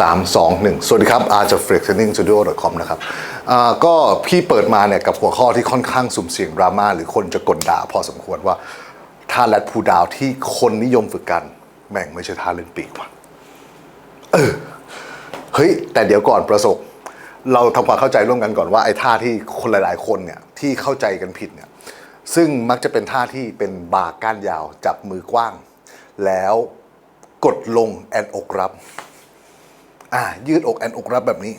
3 2 1 สวัสดีครับอาร์จาก flextrainingsstudio.com นะครับก็พี่เปิดมาเนี่ยกับหัวข้อที่ค่อนข้างสุ่มเสี่ยงดราม่าหรือคนจะกดด่าพอสมควรว่าท่าแรดพูดาวที่คนนิยมฝึกกันแม่งไม่ใช่ท่าเล่นปีกว่ะเออเฮ้ย แต่เดี๋ยวก่อนประสบ เราทำความเข้าใจร่วมกันก่อนว่าไอ้ท่าที่คนหลาย ๆ คนเนี่ยที่เข้าใจกันผิดเนี่ยซึ่งมักจะเป็นท่าที่เป็นบาก้านยาวจับมือกว้าง แล้วกดลงแอนอกรับ อ่ายืดอกแอนอกรับแบบนี้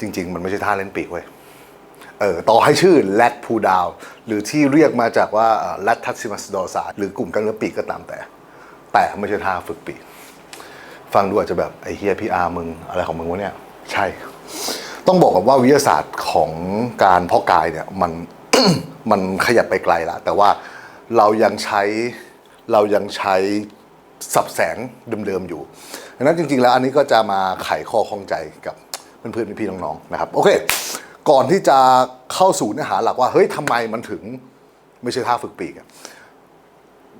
จริง ๆ มันไม่ใช่ท่าเล่นปีกเว้ยเออต่อให้ชื่อแลดพูดาวหรือที่เรียกมาจากว่าแลดทัสซิมัสดอซาหรือกลุ่มกล้ามเนื้อปีกก็ตามแต่ แต่ไม่ใช่ท่าฝึกปีก ฟังดูอาจจะแบบ ไอ้เฮียพีอาร์มึง อะไรของมึงวะเนี่ย ใช่ ต้องบอกกับว่าวิทยาศาสตร์ของการเพาะกายเนี่ย มันมันขยับไปไกลละแต่ว่าเรายังใช้เรายังใช้สับแสงเดิมๆอยู่ ดังนั้นจริง ๆ แล้วอันนี้ก็จะมาไขข้อข้องใจกับเพื่อนๆพี่ๆน้องๆนะครับโอเค ก่อนที่จะเข้าสู่เนื้อหาหลักว่าเฮ้ยทำไมมันถึงไม่ใช่ท่าฝึกปีก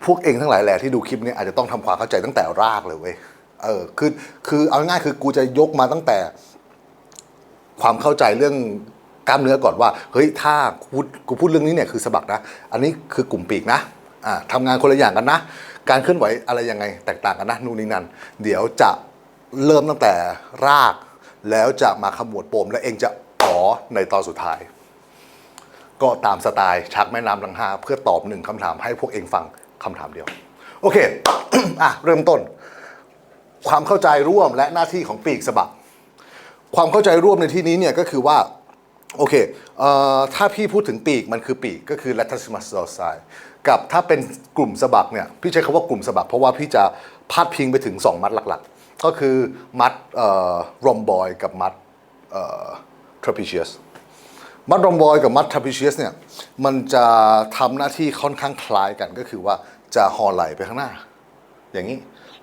พวกเองทั้งหลายแหล่ที่ดูคลิปนี้อาจจะต้องทำความเข้าใจตั้งแต่รากเลยเว้ยเออคือคือเอาง่ายๆคือกูจะยกมาตั้งแต่ ความเข้าใจเรื่องกล้ามเนื้อก่อนว่า เฮ้ยถ้ากูพูดกูพูดเรื่องนี้เนี่ยคือสะบักนะ อันนี้คือกลุ่มปีกนะอ่าทำงานคนละอย่างกันนะ การเคลื่อนไหวอะไรยังไงแตกต่างกันนะนู่นนี่นั่นเดี๋ยวจะเริ่มตั้งแต่ราก แล้วจะมาขมวดปมและเองจะอ๋อในตอนสุดท้าย ก็ตามสไตล์ชักแม่น้ำลังหาเพื่อตอบหนึ่งคำถามให้พวกเองฟังคำถามเดียว โอเค อะ เริ่มต้น ความเข้าใจร่วมและหน้าที่ของปีกสะบักความเข้าใจร่วมในที่นี้เนี่ยก็คือว่า โอเคเอ่อถ้าพี่พูดถึงปีกมันคือปีกก็คือ latissimus dorsi กับถ้าเป็นกลุ่มสะบักเนี่ยพี่ใช้คำว่ากลุ่มสะบักเพราะว่าพี่จะพาดพิงไปถึง 2 มัดหลักๆ ก็คือมัดรอมบอยกับมัดทร a พิเชียสมัดรอมบอยกับมัดท r พิเชียสเนี่ยมันจะทำหน้าที่ค่อนข้างคล้ายกันก็คือว่าจะห่อไหลไปข้างหน้า อย่างนี้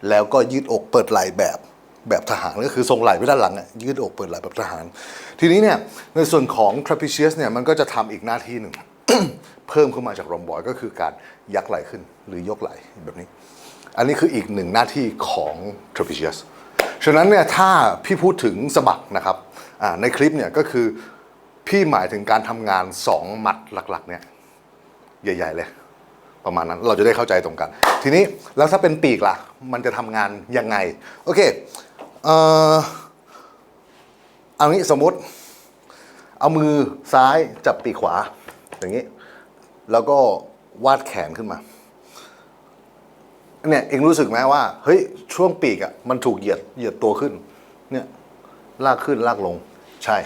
แล้วก็ยืดอกเปิดไหลแบบแบบทหารก็คือทรงไหลไปด้านหลังอะยืดอกเปิดไหลแบบทหาร ทีนี้เนี่ยในส่วนของ trapezius เนี่ยมันก็จะทำอีกหน้าที่หนึ่ง เพิ่มขึ้นมาจากรอมบอยก็คือการยักไหลขึ้นหรือยกไหลแบบนี้ อันนี้คืออีกหนึ่งหน้าที่ของ trapezius ฉะนั้นเนี่ยถ้าพี่พูดถึงสะบักนะครับในคลิปเนี่ยก็คือพี่หมายถึงการทำงาน2มัดหลักๆเนี่ยใหญ่ ๆ เลย ประมาณนั้นเราจะได้เข้าใจตรงกัน ทีนี้แล้วถ้าเป็นปีกล่ะ มันจะทำงานยังไง โอเคเออเอางี้สมมติ เอามือซ้ายจับปีกขวาอย่างนี้ แล้วก็วาดแขนขึ้นมาเนี่ยเองรู้สึกไหมว่าเฮ้ยช่วงปีกอะ่ะมันถูกเหยียดเหยียดตัวขึ้นเนี่ยลากขึ้นลากลงใช่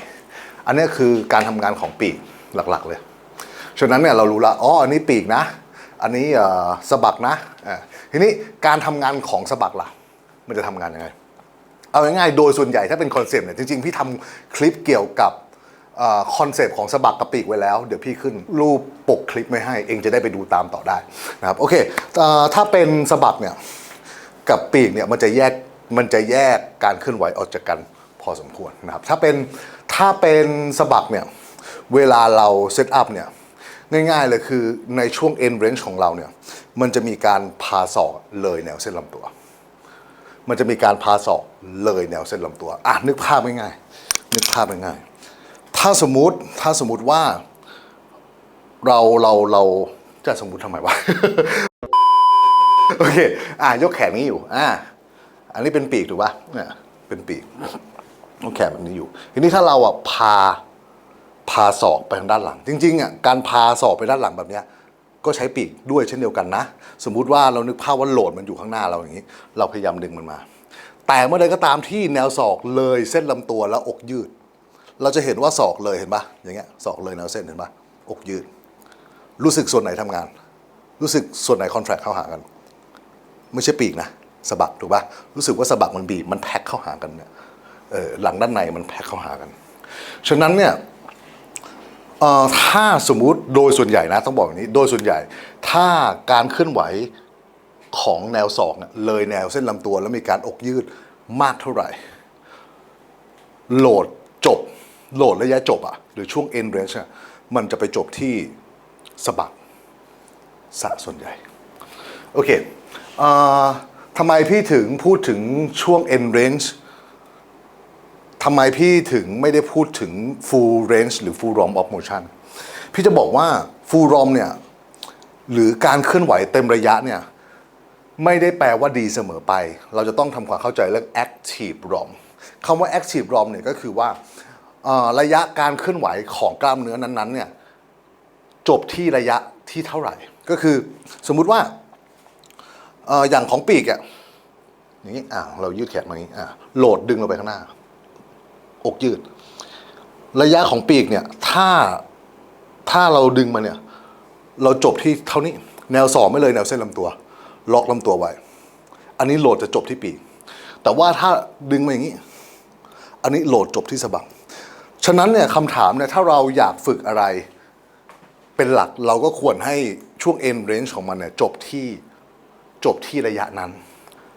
อันนี้คือการทำงานของปีกหลักๆเลยฉะนั้นเนี่ยเรารู้ละอ๋ออันนี้ปีกนะ อันนี้สะบักนะอ่าทีนี้การทำงานของสะบักล่ะ มันจะทำงานยังไงเอาง่ายๆโดยส่วนใหญ่ถ้าเป็นคอนเซปต์เนี่ยจริงๆพี่ทำคลิปเกี่ยวกับ คอนเซปต์ของสะบักกับปีกไว้แล้ว เดี๋ยวพี่ขึ้นรูปปกคลิปไม่ให้ เองจะได้ไปดูตามต่อได้นะครับโอเคถ้าเป็นสะบักเนี่ยกับปีกเนี่ยมันจะแยกมันจะแยกการเคลื่อนไหวออกจากกันพอสมควรนะครับถ้าเป็นถ้าเป็นสะบักเนี่ยเวลาเราเซตอัพเนี่ยง่ายๆเลยคือในช่วง end range ของเราเนี่ยมันจะมีการพาศอกเลยแนวเส้นลำตัว มันจะมีการพาศอกเลยแนวเส้นลำตัวอะนึกภาพง่ายๆนึกภาพง่ายๆ ถ้าสมมติถ้าสมมติว่าเราเราเราจะสมมติทำไมวะ โอเค อะยกแขนนี้อยู่ อะอันนี้เป็นปีกถูกป่ะเนี่ยเป็นปีกยกแขนแบบนี้อยู่ ทีนี้ถ้าเราอะพาพาศอกไปทางด้านหลัง จริงๆอะการพาศอกไปด้านหลังแบบเนี้ยก็ใช้ปีกด้วยเช่นเดียวกันนะ สมมุติว่าเรานึกภาพว่าโหลดมันอยู่ข้างหน้าเราอย่างนี้ เราพยายามดึงมันมา แต่เมื่อใดก็ตามที่แนวศอกเลยเส้นลำตัวแล้วอกยืด เราจะเห็นว่าศอกเลยเห็นปะอย่างเงี้ยศอกเลยแนวเส้นเห็นปะอกยืด รู้สึกส่วนไหนทำงาน รู้สึกส่วนไหนคอนแทรคเข้าหากัน ไม่ใช่ปีกนะสะบักถูกปะรู้สึกว่าสะบักมันบีบมันแพ็คเข้าหากันเนี่ยเออหลังด้านในมันแพ็คเข้าหากัน ฉะนั้นเนี่ยเอ่อถ้าสมมุติโดยส่วนใหญ่นะต้องบอกอย่างนี้ โดยส่วนใหญ่ ถ้าการเคลื่อนไหวของแนวศอกเลยแนวเส้นลำตัวแล้วมีการอกยืดมากเท่าไหร่ โหลดจบ โหลดระยะจบอะหรือช่วง end range อะมันจะไปจบที่สะบักสะส่วนใหญ่ โอเคอทำไมพี่ถึงพูดถึงช่วง end range ทำไมพี่ถึงไม่ได้พูดถึง full range หรือ full ROM of motion พี่จะบอกว่า full ROM เนี่ย หรือการเคลื่อนไหวเต็มระยะเนี่ย ไม่ได้แปลว่าดีเสมอไป เราจะต้องทำความเข้าใจเรื่อง active ROM คำว่า active ROM เนี่ยก็คือว่า ระยะการเคลื่อนไหวของกล้ามเนื้อนั้นๆเนี่ยจบที่ระยะที่เท่าไหร่ ก็คือสมมุติว่าอย่างของปีกอะอย่างนี้อ่าเรายืดแขนมาอย่างนี้อ่าโหลดดึงเราไปข้างหน้า อกยืด ระยะของปีกเนี่ยถ้าถ้าเราดึงมาเนี่ย เราจบที่เท่านี้ แนวสองไม่เลยแนวเส้นลำตัว ล็อกลำตัวไว้ อันนี้โหลดจะจบที่ปีก แต่ว่าถ้าดึงมาอย่างนี้ อันนี้โหลดจบที่สะบัก ฉะนั้นเนี่ยคำถามเนี่ยถ้าเราอยากฝึกอะไร เป็นหลักเราก็ควรให้ช่วง end range ของมันเนี่ยจบที่จบที่ระยะนั้น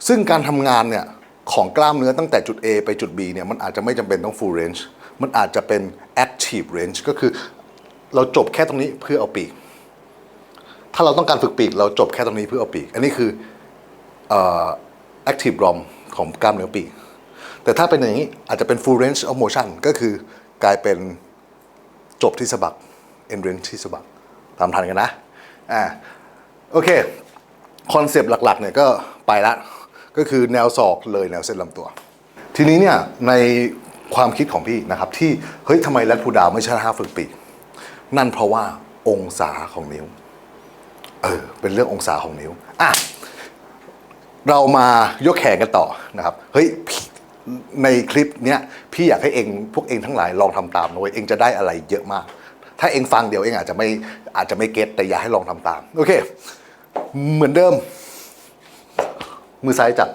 ซึ่งการทำงานเนี่ยของกล้ามเนื้อตั้งแต่จุด A ไปจุด B เนี่ยมันอาจจะไม่จำเป็นต้อง full range มันอาจจะเป็น active range ก็คือเราจบแค่ตรงนี้เพื่อเอาปีก ถ้าเราต้องการฝึกปีก เราจบแค่ตรงนี้เพื่อเอาปีก อันนี้คือเอ่อ active ROM ของกล้ามเนื้อปีก แต่ถ้าเป็นอย่างนี้อาจจะเป็น full range of motion ก็คือ กลายเป็นจบที่สะบัก end range ที่สะบักตามทันกันนะอ่าโอเค คอนเซปต์หลักๆเนี่ยก็ไปละก็คือแนวศอกเลยแนวเส้นลำตัว ทีนี้เนี่ยในความคิดของพี่นะครับ ที่เฮ้ยทำไมแรดพูดาวไม่ใช่ท่าฝึกปีกนั่นเพราะว่าองศาของนิ้วเออเป็นเรื่ององศาของนิ้วอะเรามายกแขนกันต่อนะครับ เฮ้ย ในคลิปเนี้ยพี่อยากให้เองพวกเองทั้งหลายลองทำตามนะเว้ยเองจะได้อะไรเยอะมาก ถ้าเองฟังเดี๋ยวเองอาจจะไม่อาจจะไม่เก็ตแต่อยากให้ลองทำตามโอเค เหมือนเดิม มือซ้ายจับ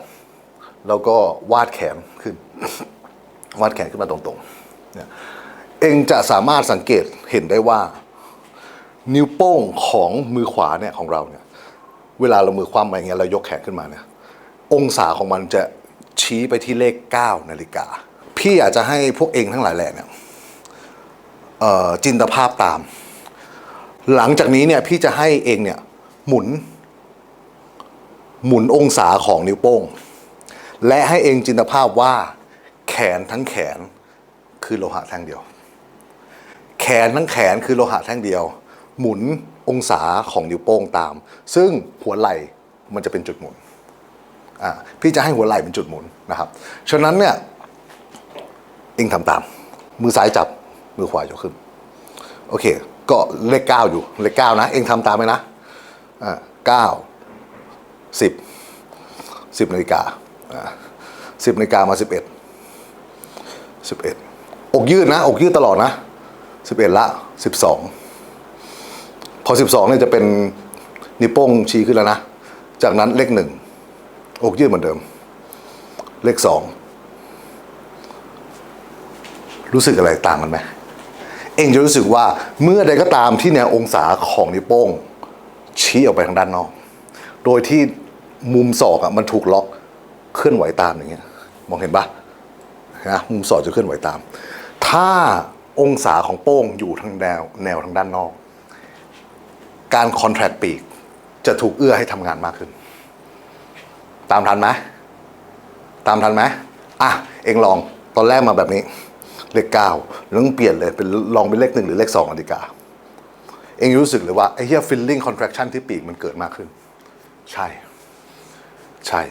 แล้วก็วาดแขนขึ้น วาดแขนขึ้นมาตรงๆเนี่ยเองจะสามารถสังเกตเห็นได้ว่า นิ้วโป้งของมือขวาเนี่ยของเราเนี่ยเวลาเรามือคว่ำไปอย่างเงี้ยเรายกแขนขึ้นมาเนี่ยองศาของมันจะ ชี้ไปที่เลข 9 นาฬิกา พี่อยากจะให้พวกเองทั้งหลายแหล่เนี่ยจินตภาพตาม หลังจากนี้เนี่ยพี่จะให้เองเนี่ยหมุน หมุนองศาของนิ้วโป้ง และให้เองจินตภาพว่าแขนทั้งแขนคือโลหะแท่งเดียว แขนทั้งแขนคือโลหะแท่งเดียว หมุนองศาของนิ้วโป้งตาม ซึ่งหัวไหล่มันจะเป็นจุดหมุน พี่จะให้หัวไหล่เป็นจุดหมุนนะครับ ฉะนั้นเนี่ยเองทำตาม มือซ้ายจับมือขวายกขึ้น โอเค ก็เลขเก้าอยู่เลขเก้านะ เองทำตามไหมนะอ่าเก้าสิบสิบนาฬิกาสิบนาฬิกามาสิบเอ็ดสิบเอ็ดอกยืดนะ อกยืดตลอดนะสิบเอ็ดละสิบสองพอ12เนี่ยจะเป็นนิ้วโป้งชี้ขึ้นแล้วนะ จากนั้นเลขหนึ่ง อกยืดเหมือนเดิม เลขสองรู้สึกอะไรต่างกันไหมเองจะรู้สึกว่าเมื่อใดก็ตามที่แนวองศาของนิ้วโป้ง ชี้ออกไปทางด้านนอก โดยที่มุมศอกอะมันถูกล็อกเคลื่อนไหวตามอย่างเงี้ย มองเห็นปะนะมุมศอกจะเคลื่อนไหวตาม ถ้าองศาของโป้งอยู่ทางแนวแนวทางด้านนอก การคอนแทรคปีกจะถูกเอื้อให้ทำงานมากขึ้น ตามทันไหมตามทันไหมอะ เองลองตอนแรกมาแบบนี้ เลขเก้าแล้วต้องเปลี่ยนเลยเป็นลองเป็นเลขหนึ่งหรือเลขสองนาฬิกา เองรู้สึกเลยว่าไอ้เหี้ย feeling contraction ที่ปีกมันเกิดมากขึ้น ใช่ ใช่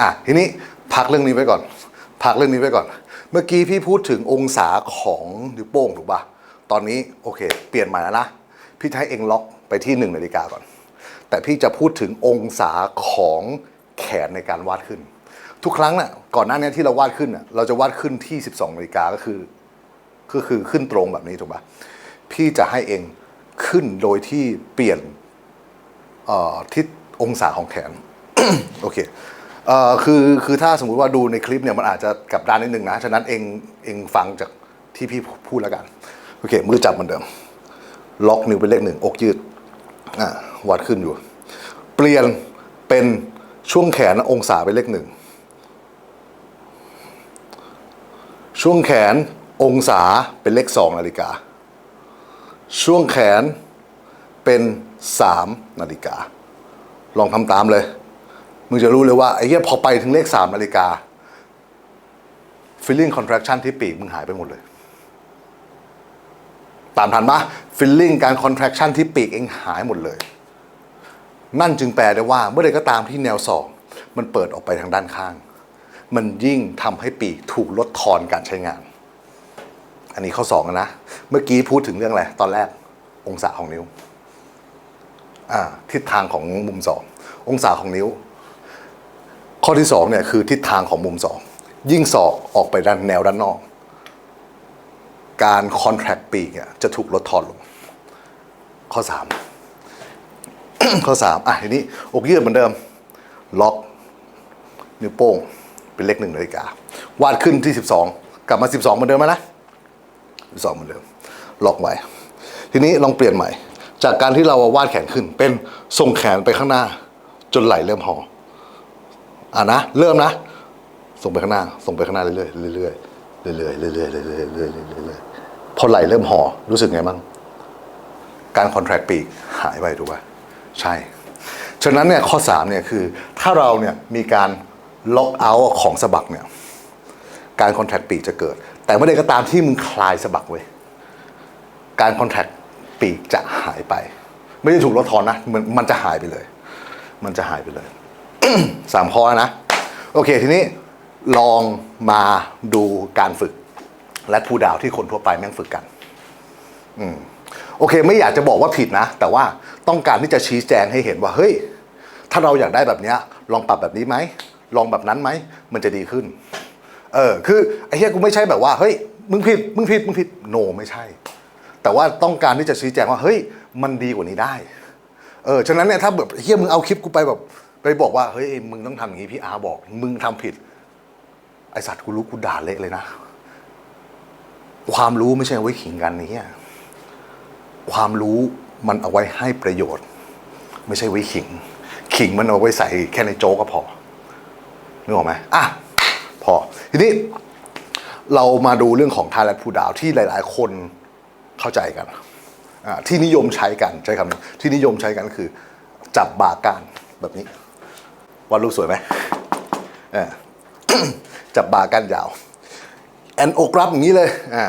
อะ ทีนี้พักเรื่องนี้ไว้ก่อน พักเรื่องนี้ไว้ก่อน เมื่อกี้พี่พูดถึงองศาของนิ้วโป้งถูกป่ะตอนนี้โอเค เปลี่ยนใหม่แล้วนะ พี่จะให้เองล็อกไปที่หนึ่งนาฬิกาก่อน แต่พี่จะพูดถึงองศาของ แขนในการวาดขึ้น ทุกครั้งน่ะก่อนหน้านี้ที่เราวาดขึ้นน่ะเราจะวาดขึ้นที่ 12นาฬิกาก็คือก็คือขึ้นตรงแบบนี้ถูกปะพี่จะให้เองขึ้นโดยที่เปลี่ยนทิศองศาของแขนโอเคเออคือคือถ้าสมมุติว่าดูในคลิปเนี่ยมันอาจจะกลับด้านนิดนึงนะ ฉะนั้นเองเองฟังจากที่พี่พูดแล้วกันโอเค มือจับเหมือนเดิม ล็อกนิ้วเป็นเลขหนึ่งอกยืดอ่าวัดขึ้นอยู่ เปลี่ยนเป็น ช่วงแขนองศาเป็นเลขหนึ่ง ช่วงแขนองศาเป็นเลขสองนาฬิกา ช่วงแขนเป็นสามนาฬิกา ลองทำตามเลย มึงจะรู้เลยว่าไอ้เหี้ยพอไปถึงเลขสามนาฬิกา feeling contraction ที่ปีกมึงหายไปหมดเลย ตามทันปะ feeling การ contraction ที่ปีกเองหายหมดเลย นั่นจึงแปลได้ว่าเมื่อใดก็ตามที่แนวศอกมันเปิดออกไปทางด้านข้าง มันยิ่งทำให้ปีกถูกลดทอนการใช้งาน อันนี้ข้อสองนะ เมื่อกี้พูดถึงเรื่องอะไรตอนแรกองศาของนิ้วอ่าทิศทางของมุมสององศาของนิ้ว ข้อที่สองเนี่ยคือทิศทางของมุมสองยิ่งศอกออกไปด้านแนวด้านนอก การคอนแทรคปีกเนี่ยจะถูกลดทอนลง ข้อสาม ข้อสามอะทีนี้อกยืดเหมือนเดิม ล็อกนิ้วโป้งเป็นเลขหนึ่งนาฬิกาวาดขึ้นที่ 12 กลับมา 12 เหมือนเดิมไหมนะสองเหมือนเดิม ล็อกไว้ ทีนี้ลองเปลี่ยนใหม่ จากการที่เราวาดแขนขึ้น เป็นส่งแขนไปข้างหน้า จนไหลเริ่มห่ออะนะ เริ่มนะ ส่งไปข้างหน้า ส่งไปข้างหน้าเรื่อยเรื่อยเรื่อยๆเรื่อยๆเรื่อยเรื่อยเรื่อยเรื่อยพอไหลเริ่มห่อรู้สึกไงบ้าง การคอนแทรคปีกหายไปถูกป่ะ ใช่ ฉะนั้นเนี่ยข้อ3เนี่ยคือถ้าเราเนี่ยมีการล็อกเอาท์ของสะบักเนี่ยการคอนแทคปีกจะเกิด แต่เมื่อใดก็ตามที่มึงคลายสะบักเว้ยการคอนแทคปีกจะหายไป ไม่ได้ถูกลดทอนนะมันมันจะหายไปเลย มันจะหายไปเลยสามข้อนะ โอเคทีนี้ลองมาดูการฝึก และผู้ดาวที่คนทั่วไปแม่งฝึกกัน อืม โอเค ไม่อยากจะบอกว่าผิดนะ แต่ว่าต้องการที่จะชี้แจงให้เห็นว่าเฮ้ย ถ้าเราอยากได้แบบนี้ลองปรับแบบนี้ไหมลองแบบนั้นไหมมันจะดีขึ้น เออคือไอ้เฮียกูไม่ใช่แบบว่าเฮ้ยมึงผิดมึงผิดมึงผิดโนไม่ใช่ แต่ว่าต้องการที่จะชี้แจงว่าเฮ้ยมันดีกว่านี้ได้เออฉะนั้นเนี่ยถ้าแบบเฮียมึงเอาคลิปกูไปแบบไปบอกว่าเฮ้ยมึงต้องทำอย่างนี้พี่อาร์บอก มึงทำผิด ไอสัตว์กูรู้กูด่าเละเลยนะ ความรู้ไม่ใช่เอาไว้ขิงกันนี่ ความรู้มันเอาไว้ให้ประโยชน์ ไม่ใช่ไว้ขิง ขิงมันเอาไว้ใส่แค่ในโจ๊กก็พอนึกออกไหมอะพอทีนี้เรามาดูเรื่องของทาแลตผู้ดาวที่หลาย ๆ คนเข้าใจกันที่นิยมใช้กันใช้คำนี้ที่นิยมใช้กันก็คือ จับบาการแบบนี้วาดรูปสวยไหมจับบาการยาว แอนอกรับอย่างนี้เลยอ่า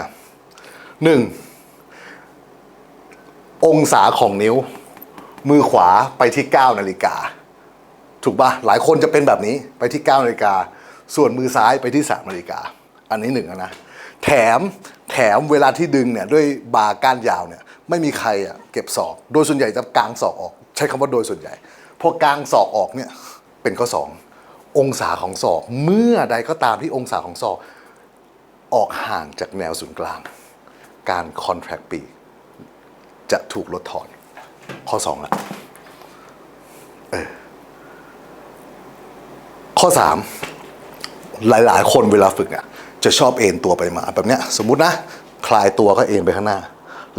หนึ่ง องศาของนิ้ว มือขวาไปที่ 9 นาฬิกา ถูกปะหลายคนจะเป็นแบบนี้ไปที่ 9 นาฬิกา ส่วนมือซ้ายไปที่ 3 นาฬิกา อันนี้หนึ่งอะนะ แถมแถมเวลาที่ดึงเนี่ยด้วยบาร์ก้านยาวเนี่ยไม่มีใครอะเก็บศอก โดยส่วนใหญ่จะกางศอกออก ใช้คำว่าโดยส่วนใหญ่พอกางศอกออกเนี่ยเป็นข้อสององศาของศอก เมื่อใดก็ตามที่องศาของศอก ออกห่างจากแนวศูนย์กลาง การคอนแทรคปีก จะถูกลดทอน ข้อสองละเออข้อสามหลาย ๆ คนเวลาฝึกอะจะชอบเอ็นตัวไปมาแบบเนี้ยสมมตินะ คลายตัวก็เอ็นไปข้างหน้า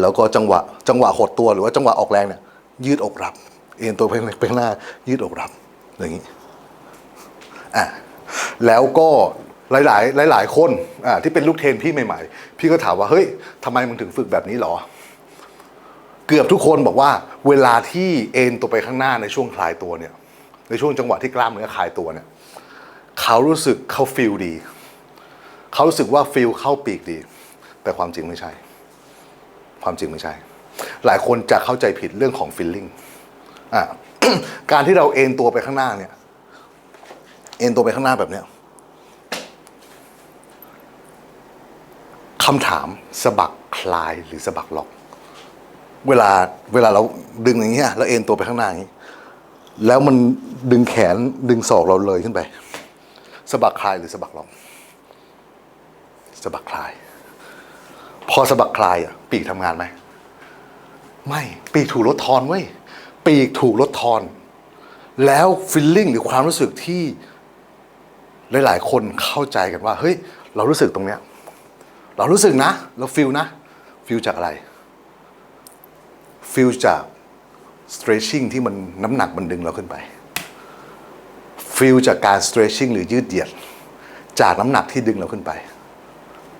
แล้วก็จังหวะจังหวะหดตัวหรือว่าจังหวะออกแรงเนี่ยยืดอกรับ เอ็นตัวไปไปข้างหน้า ยืดอกรับอย่างนี้อะแล้วก็หลาย ๆ หลาย ๆ คนอ่าที่เป็นลูกเทรนพี่ใหม่ ๆ พี่ก็ถามว่าเฮ้ยทำไมมึงถึงฝึกแบบนี้หรอ เกือบทุกคนบอกว่าเวลาที่เอ็นตัวไปข้างหน้าในช่วงคลายตัวเนี่ย ในช่วงจังหวะที่กล้ามเนื้อคลายตัวเนี่ยเขารู้สึกเขาฟีลดี เขารู้สึกว่าฟีลเข้าปีกดี แต่ความจริงไม่ใช่ ความจริงไม่ใช่ หลายคนจะเข้าใจผิดเรื่องของฟีลลิ่งอะการที่เราเอ็นตัวไปข้างหน้าเนี่ย เอ็นตัวไปข้างหน้าแบบเนี้ยคำถามสะบักคลายหรือสะบักล็อก เวลาเวลาเราดึงอย่างเงี้ยแล้วเอ็นตัวไปข้างหน้าอย่างนี้ แล้วมันดึงแขนดึงศอกเราเลยขึ้นไปสะบักคลายหรือสะบักลอกสะบักคลาย พอสะบักคลายอะปีกทำงานไหมไม่ปีกถูกลดทอนเว้ยปีกถูกลดทอน แล้วฟิลลิ่งหรือความรู้สึกที่หลาย ๆ คนเข้าใจกันว่า เฮ้ย เรารู้สึกตรงเนี้ย เรารู้สึกนะ เราฟิลนะ ฟิลจากอะไร ฟิลจาก stretching ที่มันน้ำหนักมันดึงเราขึ้นไปฟิลจากการ stretching หรือยืดเหยียด จากน้ำหนักที่ดึงเราขึ้นไป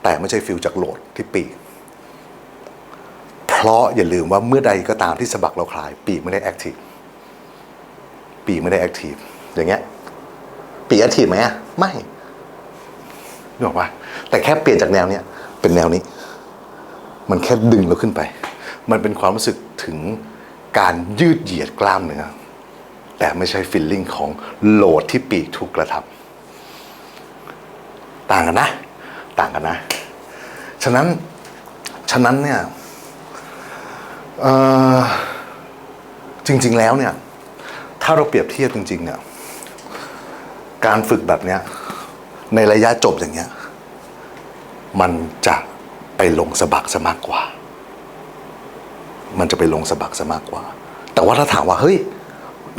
แต่ไม่ใช่ฟิลจากโหลดที่ปีกเพราะอย่าลืมว่าเมื่อใดก็ตามที่สะบักเราคลาย ปีกไม่ได้แอคทีฟปีกไม่ได้แอคทีฟอย่างเงี้ยปีกแอคทีฟไหมอะไม่นึกออกปะแต่แค่เปลี่ยนจากแนวเนี้ยเป็นแนวนี้ มันแค่ดึงเราขึ้นไป มันเป็นความรู้สึกถึงการยืดเหยียดกล้ามเนื้อแต่ไม่ใช่ฟิลลิ่งของโหลดที่ปีกถูกกระทำต่างกันนะ ต่างกันนะ ฉะนั้น ฉะนั้นเนี่ยจริง ๆ แล้วเนี่ย ถ้าเราเปรียบเทียบจริง ๆ เนี่ย การฝึกแบบเนี้ย ในระยะจบอย่างเงี้ย มันจะไปลงสะบักซะมากกว่า มันจะไปลงสะบักซะมากกว่า แต่ว่าถ้าถามว่าเฮ้ย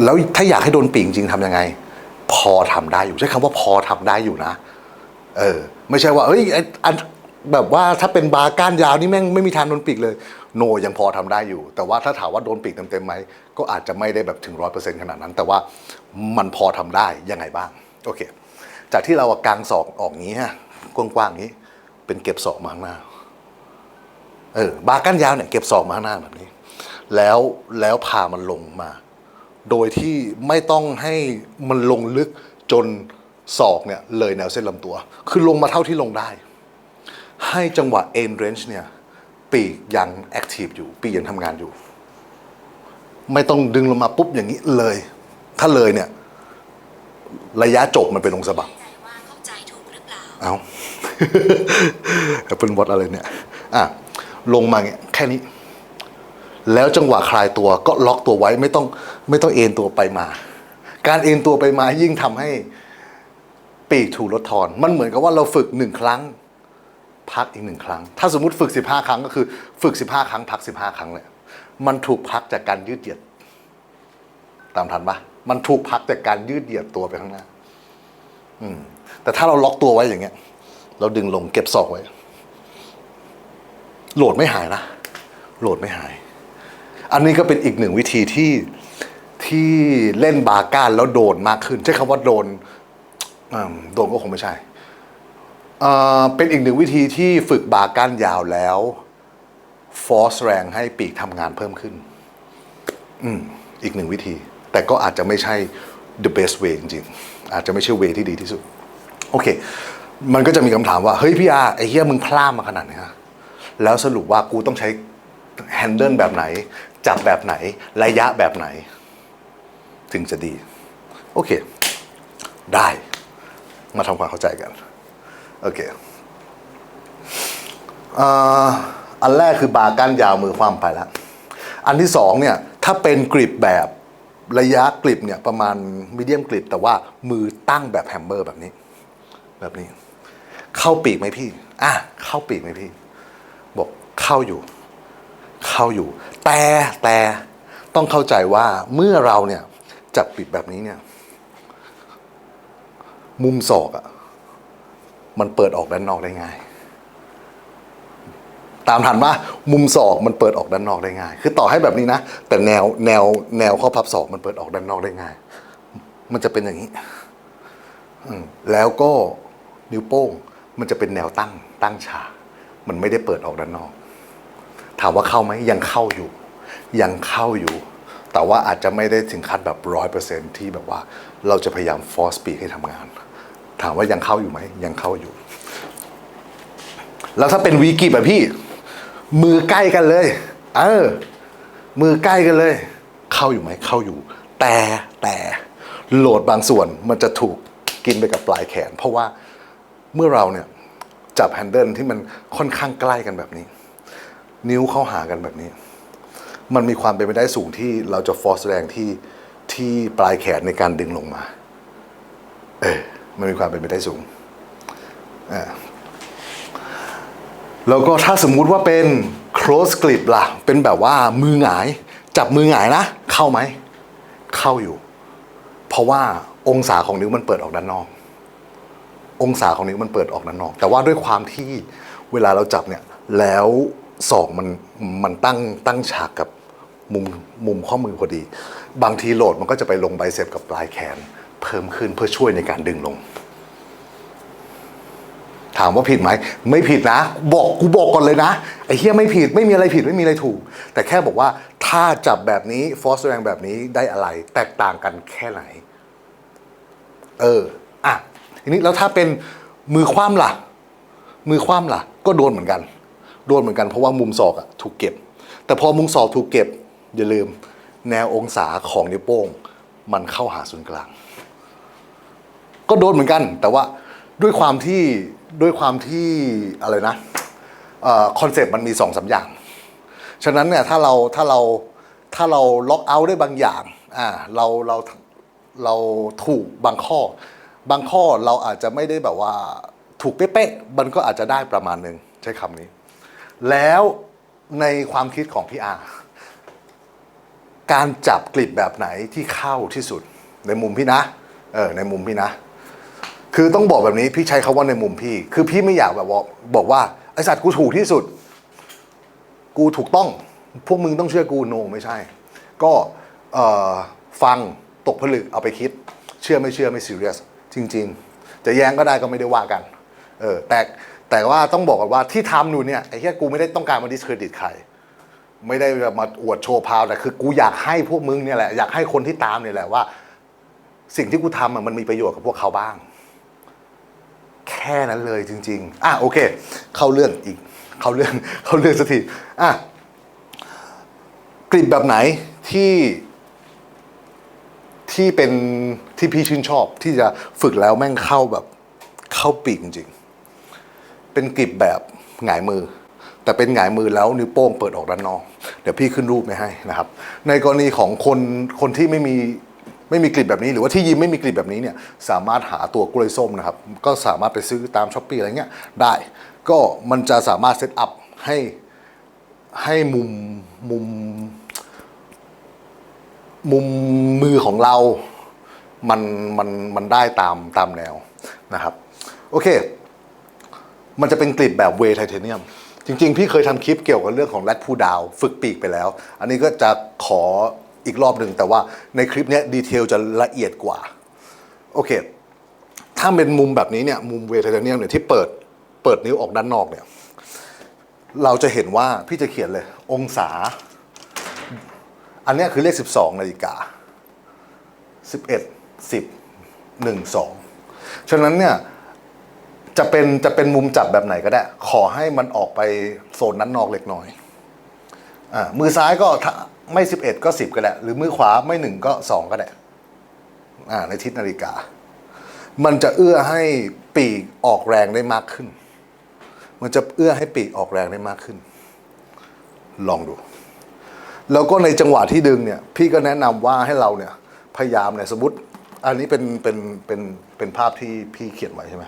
แล้วถ้าอยากให้โดนปีกจริงๆทำยังไง พอทำได้อยู่ใช้คำว่าพอทำได้อยู่นะ เออ ไม่ใช่ว่าเอ้ยอันแบบว่าถ้าเป็นบาร์ก้านยาวนี่แม่งไม่มีทางโดนปีกเลย โนยังพอทำได้อยู่ แต่ว่าถ้าถามว่าโดนปีกเต็มๆไหมก็อาจจะไม่ได้แบบถึงร้อยเปอร์เซ็นต์ขนาดนั้น แต่ว่ามันพอทำได้ยังไงบ้าง โอเค จากที่เราเอากางศอกออกงี้ฮะกว้างๆนี้ เป็นเก็บศอกมาข้างหน้า เออบาร์ก้านยาวเนี่ยเก็บศอกมาข้างหน้าแบบนี้ แล้วแล้วพามันลงมา โดยที่ไม่ต้องให้มันลงลึกจนศอกเนี่ยเลยแนวเส้นลำตัว คือลงมาเท่าที่ลงได้ ให้จังหวะ end range เนี่ยปีกยังแอคทีฟอยู่ ปีกยังทำงานอยู่ ไม่ต้องดึงลงมาปุ๊บอย่างนี้เลย ถ้าเลยเนี่ยระยะจบมันไปลงสะบักใจว่าเข้าใจถูกหรือเปล่าเอาเป็นวอดอะไรเนี่ย อะ ลงมาเงี้ยแค่นี้ แล้วจังหวะคลายตัวก็ล็อกตัวไว้ไม่ต้องไม่ต้องเอ็นตัวไปมา การเอ็นตัวไปมายิ่งทำให้ปีกถูกลดทอน มันเหมือนกับว่าเราฝึกหนึ่งครั้ง พักอีกหนึ่งครั้ง ถ้าสมมติฝึกสิบห้าครั้งก็คือ ฝึกสิบห้าครั้ง พักสิบห้าครั้งเลยมันถูกพักจากการยืดเหยียด ตามทันปะมันถูกพักจากการยืดเหยียดตัวไปข้างหน้า อืม แต่ถ้าเราล็อกตัวไว้อย่างเงี้ย เราดึงลงเก็บศอกไว้ โหลดไม่หายนะ โหลดไม่หาย อันนี้ก็เป็นอีกหนึ่งวิธีที่ที่เล่นบาก้านแล้วโดนมากขึ้น ใช้คำว่าโดนโดนก็คงไม่ใช่ เป็นอีกหนึ่งวิธีที่ฝึกบาก้านยาวแล้วฟอสแรงให้ปีกทำงานเพิ่มขึ้น อืม อีกหนึ่งวิธี แต่ก็อาจจะไม่ใช่ the best way จริงๆ อาจจะไม่ใช่ way ที่ดีที่สุด โอเค มันก็จะมีคำถามว่า เฮ้ยพี่อาไอ้เหี้ยมึงพลาดมาขนาดนี้ฮะ แล้วสรุปว่ากูต้องใช้แฮนเดิลแบบไหน จับแบบไหน ระยะแบบไหน ถึงจะดี โอเค ได้มาทำความเข้าใจกัน โอเคอันแรกคือบาก้านยาวมือคว่ำไปแล้ว อันที่สองเนี่ย ถ้าเป็นกริปแบบระยะกริปเนี่ย ประมาณมีเดียมกริปแต่ว่ามือตั้งแบบแฮมเมอร์แบบนี้ แบบนี้ เข้าปีกไหมพี่ อะ เข้าปีกไหมพี่ เข้าอยู่ เข้าอยู่ แต่แต่ต้องเข้าใจว่าเมื่อเราเนี่ยจับปีกแบบนี้เนี่ย มุมศอกอะมันเปิดออกด้านนอกได้ง่าย ตามทันว่ามุมศอกมันเปิดออกด้านนอกได้ง่าย คือต่อให้แบบนี้นะ แต่แนวแนวแนวข้อพับศอกมันเปิดออกด้านนอกได้ง่าย มันจะเป็นอย่างนี้แล้วก็นิ้วโป้งมันจะเป็นแนวตั้งตั้งฉากมันไม่ได้เปิดออกด้านนอก ถามว่าเข้าไหมยังเข้าอยู่ ยังเข้าอยู่ แต่ว่าอาจจะไม่ได้ถึงขั้นแบบร้อยเปอร์เซ็นที่แบบว่าเราจะพยายามฟอร์สปีให้ทำงาน ถามว่ายังเข้าอยู่ไหมยังเข้าอยู่ แล้วถ้าเป็นวีกิแบบพี่ มือใกล้กันเลย เออ มือใกล้กันเลย เข้าอยู่ไหมเข้าอยู่ แต่แต่โหลดบางส่วนมันจะถูกกินไปกับปลายแขน เพราะว่าเมื่อเราเนี่ยจับแฮนเดิลที่มันค่อนข้างใกล้กันแบบนี้ นิ้วเข้าหากันแบบนี้ มันมีความเป็นไปได้สูงที่เราจะฟอร์สแรงที่ที่ปลายแขนในการดึงลงมา เออมันมีความเป็นไปได้สูงอ่าแล้วก็ถ้าสมมุติว่าเป็น close grip ล่ะ เป็นแบบว่ามือหงาย จับมือหงายนะ เข้าไหม เข้าอยู่ เพราะว่าองศาของนิ้วมันเปิดออกด้านนอก องศาของนิ้วมันเปิดออกด้านนอก แต่ว่าด้วยความที่เวลาเราจับเนี่ย แล้ว ศอกมันมันตั้งตั้งฉากกับมุมมุมข้อมือพอดี บางทีโหลดมันก็จะไปลงไบเซปกับปลายแขน เพิ่มขึ้นเพื่อช่วยในการดึงลง ถามว่าผิดไหม ไม่ผิดนะ บอกกูบอกก่อนเลยนะ ไอ้เฮียไม่ผิดไม่มีอะไรผิดไม่มีอะไรถูก แต่แค่บอกว่าถ้าจับแบบนี้ฟอสแรงแบบนี้ได้อะไร แตกต่างกันแค่ไหน เออ อะทีนี้แล้วถ้าเป็นมือคว่ำล่ะ มือคว่ำล่ะ ก็โดนเหมือนกัน โดนเหมือนกันเพราะว่ามุมศอกอะถูกเก็บ แต่พอมุมศอกถูกเก็บ อย่าลืมแนวองศาของนิ้วโป้ง มันเข้าหาศูนย์กลาง ก็โดนเหมือนกัน แต่ว่าด้วยความที่ด้วยความที่อะไรนะคอนเซปต์มันมีสองสามอย่าง ฉะนั้นเนี่ยถ้าเราถ้าเราถ้าเราล็อกเอาท์ได้บางอย่างอ่าเราเราเราถูกบางข้อ บางข้อเราอาจจะไม่ได้แบบว่าถูกเป๊ะๆมันก็อาจจะได้ประมาณหนึ่งใช้คำนี้ แล้วในความคิดของพี่อาการจับกลิบแบบไหนที่เข้าที่สุดในมุมพี่นะเออในมุมพี่นะ คือต้องบอกแบบนี้พี่ใช้คาว่าในมุมพี่ คือพี่ไม่อยากแบบบอกว่าไอสัตว์กูถูกที่สุด กูถูกต้อง พวกมึงต้องเชื่อกูโนไม่ใช่ ก็ฟังตกผลึกเอาไปคิด เชื่อไม่เชื่อไม่ซีเรียสจริง ๆ จะแย้งก็ได้ก็ไม่ได้ว่ากันเออแต่ แต่ว่าต้องบอกกันว่าที่ทำอยู่เนี่ยไอ้แค่กูไม่ได้ต้องการมาดิสเครดิตใคร ไม่ได้มาอวดโชว์พาวแต่คือกูอยากให้พวกมึงเนี่ยแหละอยากให้คนที่ตามเนี่ยแหละว่า สิ่งที่กูทำอะมันมีประโยชน์กับพวกเขาบ้าง แค่นั้นเลยจริง ๆอะโอเค เข้าเรื่องอีก เข้าเรื่องเข้าเรื่องสักทีอะกลิ่นแบบไหนที่ที่เป็นที่พี่ชื่นชอบที่จะฝึกแล้วแม่งเข้าแบบเข้าปีกจริง เป็นกลิบแบบหงายมือ แต่เป็นหงายมือแล้วนิ้วโป้งเปิดออกด้านนอก เดี๋ยวพี่ขึ้นรูปไปให้นะครับ ในกรณีของคนคนที่ไม่มีไม่มีกลิบแบบนี้หรือว่าที่ยิมไม่มีกลิบแบบนี้เนี่ยสามารถหาตัวกล้วยส้มนะครับ ก็สามารถไปซื้อตามช้อปปี้อะไรเงี้ยได้ ก็มันจะสามารถเซตอัพให้ให้มุมมุม มุมมือของเรา มันมันมันได้ตามตามแนวนะครับ โอเค มันจะเป็นกลิบแบบเวไทเทเนียม จริง ๆ พี่เคยทำคลิปเกี่ยวกับเรื่องของแรดพูดาวฝึกปีกไปแล้ว อันนี้ก็จะขออีกรอบหนึ่งแต่ว่าในคลิปเนี้ยดีเทลจะละเอียดกว่า โอเค ถ้าเป็นมุมแบบนี้เนี่ยมุมเวไทเทเนียมเนี่ยที่เปิดเปิดนิ้วออกด้านนอกเนี่ย เราจะเห็นว่าพี่จะเขียนเลย องศา อันเนี้ยคือเลข 12 นาฬิกา 11 10 1 2 ฉะนั้นเนี่ย จะเป็นจะเป็นมุมจับแบบไหนก็ได้ ขอให้มันออกไปโซนนั้นนอกเล็กน้อยอ่ามือซ้ายก็ถ้าไม่11ก็10ก็ได้ หรือมือขวาไม่1ก็2ก็ได้อ่าในทิศนาฬิกา มันจะเอื้อให้ปีกออกแรงได้มากขึ้น มันจะเอื้อให้ปีกออกแรงได้มากขึ้น ลองดู แล้วก็ในจังหวะที่ดึงเนี่ย พี่ก็แนะนำว่าให้เราเนี่ย พยายามเนี่ยสมมติ อันนี้เป็นเป็นเป็นเป็นภาพที่พี่เขียนไว้ใช่ไหม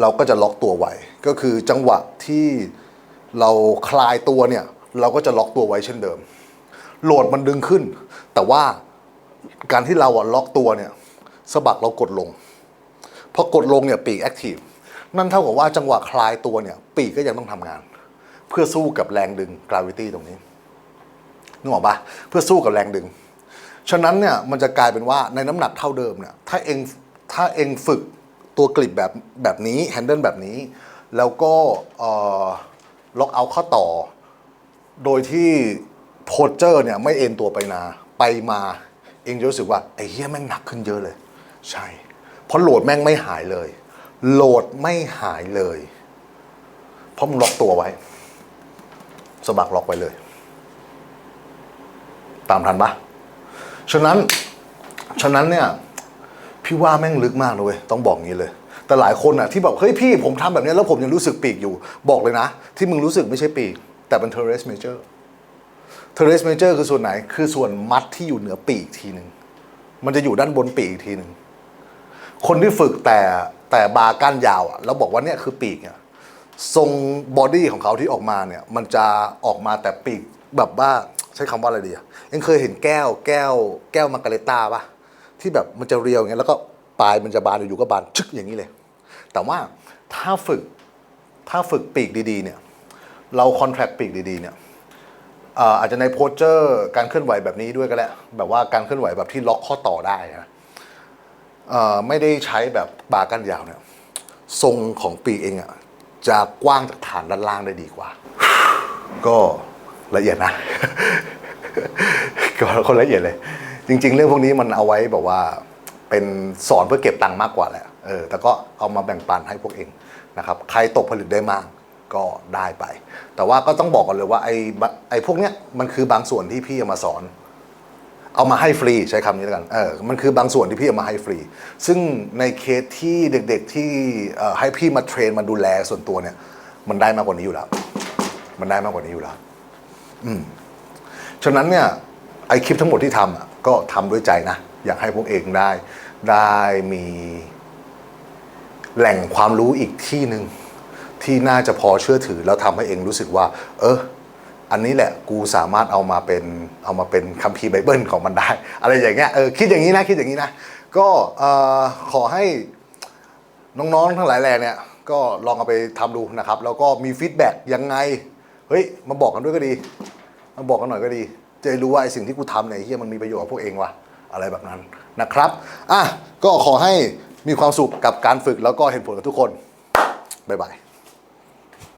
เราก็จะล็อกตัวไว้ ก็คือจังหวะที่เราคลายตัวเนี่ย เราก็จะล็อกตัวไว้เช่นเดิม โหลดมันดึงขึ้น แต่ว่าการที่เราอะล็อกตัวเนี่ยสะบักเรากดลงพอกดลงเนี่ยปีกแอคทีฟนั่นเท่ากับว่าจังหวะคลายตัวเนี่ย ปีกก็ยังต้องทำงาน เพื่อสู้กับแรงดึงกราวิตี้ตรงนี้นึกออกปะเพื่อสู้กับแรงดึง ฉะนั้นเนี่ยมันจะกลายเป็นว่าในน้ำหนักเท่าเดิมเนี่ยถ้าเองถ้าเองฝึก ตัวกลิบแบบแบบนี้แฮนเดิลแบบนี้ แล้วก็ล็อกเอาข้อต่อ โดยที่โพสเจอร์เนี่ยไม่เอ็นตัวไปนาไปมาเองจะรู้สึกว่า ไอ้เหี้ยแม่งหนักขึ้นเยอะเลย ใช่ เพราะโหลดแม่งไม่หายเลย โหลดไม่หายเลย เพราะมึงล็อกตัวไว้สะบักล็อกไว้เลย ตามทันปะฉะนั้น ฉะนั้นเนี่ย พี่ว่าแม่งลึกมากเลยเว้ยต้องบอกงี้เลย แต่หลายคนอะที่แบอกเฮ้ยพี่ผมทำแบบนี้แล้วผมยังรู้สึกปีกอยู่บอกเลยนะ ที่มึงรู้สึกไม่ใช่ปีก แต่เป็นเทเรสเมเจอร์เทเรสเมเจอร์คือส่วนไหนคือส่วนมัดที่อยู่เหนือปีกอีกทีหนึ่งมันจะอยู่ด้านบนปีกอีกทีหนึ่งคนที่ฝึกแต่แต่บาร์ก้านยาวอะแล้วบอกว่าเนี่ยคือปีกเนี่ยทรงบอดี้ของเขาที่ออกมาเนี่ยมันจะออกมาแต่ปีกแบบว่าใช้คำว่าอะไรดีอะเอ็งเคยเห็นแก้วแก้วแก้วมาการเลต้าปะ ที่แบบมันจะเรียวอย่างเงี้ยแล้วก็ปลายมันจะบานอยู่ๆก็บานชึกอย่างนี้เลย แต่ว่าถ้าฝึกถ้าฝึกปีกดีๆเนี่ยเราคอนแทคปีกดีๆเนี่ยอาจจะในโพสเจอร์การเคลื่อนไหวแบบนี้ด้วยก็ได้แบบว่าการเคลื่อนไหวแบบที่ล็อกข้อต่อได้นะไม่ได้ใช้แบบบาร์กันยาวเนี่ยทรงของปีกเองอะจะกว้างจากฐานด้านล่างได้ดีกว่า ก็ละเอียดนะ ก็คนละเอียดเลย จริง ๆ เรื่องพวกนี้มันเอาไว้แบบว่าเป็นสอนเพื่อเก็บตังค์มากกว่าแหละเออแต่ก็เอามาแบ่งปันให้พวกเองนะครับใครตกผลึกได้มากก็ได้ไป แต่ว่าก็ต้องบอกกันเลยว่าไอ้ไอ้พวกเนี้ยมันคือบางส่วนที่พี่เอามาสอน เอามาให้ฟรีใช้คำนี้แล้วกันเออมันคือบางส่วนที่พี่เอามาให้ฟรี ซึ่งในเคสที่เด็กๆที่ให้พี่มาเทรนมาดูแลส่วนตัวเนี่ยมันได้มากกว่านี้อยู่แล้ว มันได้มากกว่านี้อยู่แล้ว อืมฉะนั้นเนี่ยไอคลิปทั้งหมดที่ทำอะ ก็ทำด้วยใจนะ อยากให้พวกเองได้ ได้มีแหล่งความรู้อีกที่หนึ่งที่น่าจะพอเชื่อถือแล้วทำให้เองรู้สึกว่า เอออันนี้แหละกูสามารถเอามาเป็นเอามาเป็นคัมภีร์ไบเบิลของมันได้ อะไรอย่างเงี้ยเออคิดอย่างนี้นะคิดอย่างนี้นะก็ขอให้น้องๆทั้งหลายแหล่เนี่ยก็ลองเอาไปทำดูนะครับ แล้วก็มีฟีดแบ็กยังไง เฮ้ย มาบอกกันด้วยก็ดี มาบอกกันหน่อยก็ดี จะได้รู้ว่าไอ้สิ่งที่กูทำเนี่ยเฮียมันมีประโยชน์กับพวกเองวะอะไรแบบนั้นนะครับอะก็ขอให้มีความสุขกับการฝึกแล้วก็เห็นผลกับทุกคนบ๊ายบาย